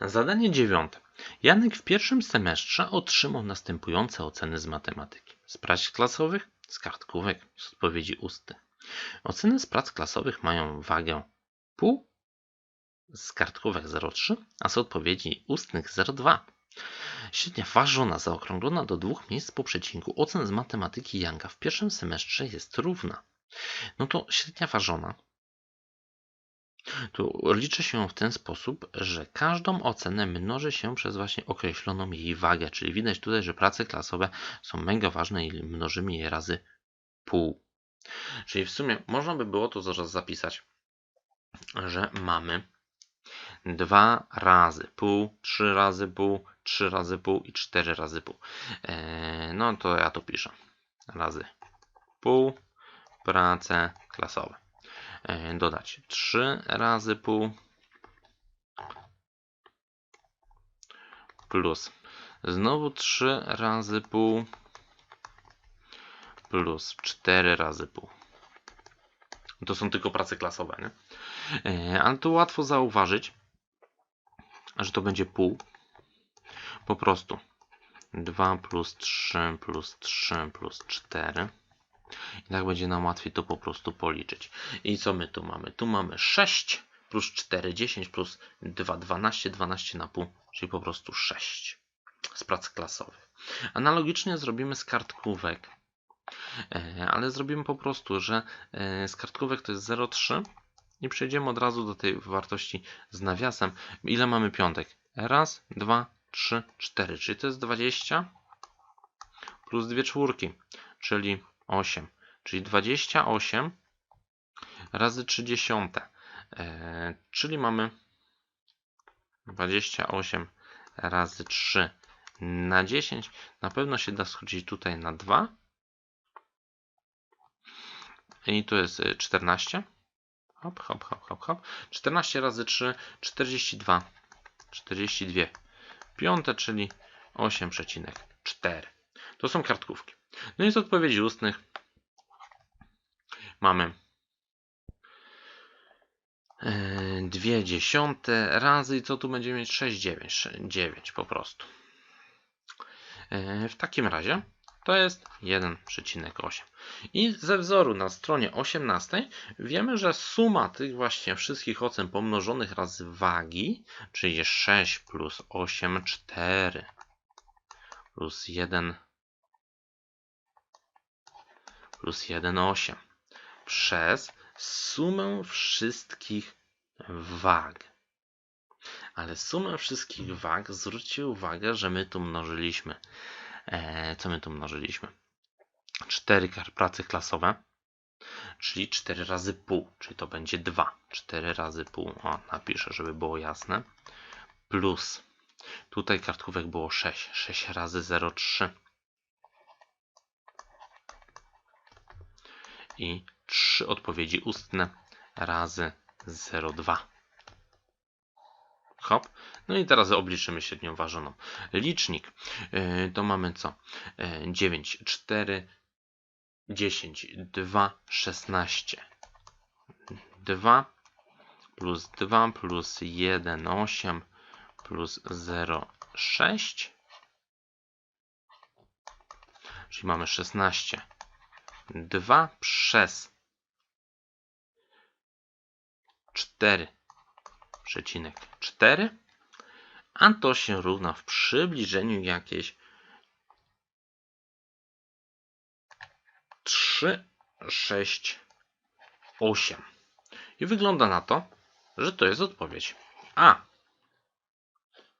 Zadanie dziewiąte. Janek w pierwszym semestrze otrzymał następujące oceny z matematyki. Z prac klasowych, z kartkówek, z odpowiedzi ustnych. Oceny z prac klasowych mają wagę pół, z kartkówek 0,3, a z odpowiedzi ustnych 0,2. Średnia ważona zaokrąglona do dwóch miejsc po przecinku ocen z matematyki Janka w pierwszym semestrze jest równa. No to średnia ważona tu liczy się w ten sposób, że każdą ocenę mnoży się przez właśnie określoną jej wagę, czyli widać tutaj, że prace klasowe są mega ważne i mnożymy je razy pół. Czyli w sumie można by było to zaraz zapisać, że mamy 2 razy pół, 3 razy pół, 3 razy pół i 4 razy pół. Eee, no to ja to piszę. Razy pół, prace klasowe. E, dodać 3 razy pół plus znowu 3 razy pół plus 4 razy pół. To są tylko prace klasowe, nie? E, ale to łatwo zauważyć, że to będzie pół. Po prostu 2 plus 3 plus 3 plus 4 i tak będzie nam łatwiej to po prostu policzyć. I co my tu mamy? Tu mamy 6 plus 4, 10 plus 2, 12, 12 na pół, czyli po prostu 6 z prac klasowych. Analogicznie zrobimy z kartkówek, e, ale zrobimy po prostu, że e, z kartkówek to jest 0,3 i przejdziemy od razu do tej wartości z nawiasem. Ile mamy piątek? Raz, dwa, trzy, cztery, czyli to jest 20 plus dwie czwórki, czyli 8, czyli 28 razy 30, e, czyli mamy 28 razy 3 na 10. Na pewno się da skrócić tutaj na 2. I tu jest 14. Hop, hop, hop, hop, hop. 14 razy 3, 42. 42. Piąte, czyli 8,4. To są kartkówki. No i z odpowiedzi ustnych mamy e, dwie dziesiąte razy i co tu będziemy mieć 6, 9, 9 po prostu. E, w takim razie to jest 1,8. I ze wzoru na stronie 18 wiemy, że suma tych właśnie wszystkich ocen pomnożonych razy wagi, czyli 6 plus 8, 4 plus 1 plus 1,8 przez sumę wszystkich wag. Ale sumę wszystkich wag, zwróćcie uwagę, że my tu mnożyliśmy. E, co my tu mnożyliśmy? 4 prace klasowe, czyli 4 razy pół, czyli to będzie 2. 4 razy pół, o napiszę, żeby było jasne. Plus, tutaj kartkówek było 6, 6 razy 0,3 i 3 odpowiedzi ustne razy 0,2. Hop. No i teraz obliczymy średnią ważoną. Licznik yy, to mamy co? Yy, 9, 4, 10, 2, 16. 2 plus 2 plus 1, 8 plus 0, 6. Czyli mamy 16 2 przez 4,4 a to się równa w przybliżeniu jakieś 3, 6, 8. I wygląda na to, że to jest odpowiedź A.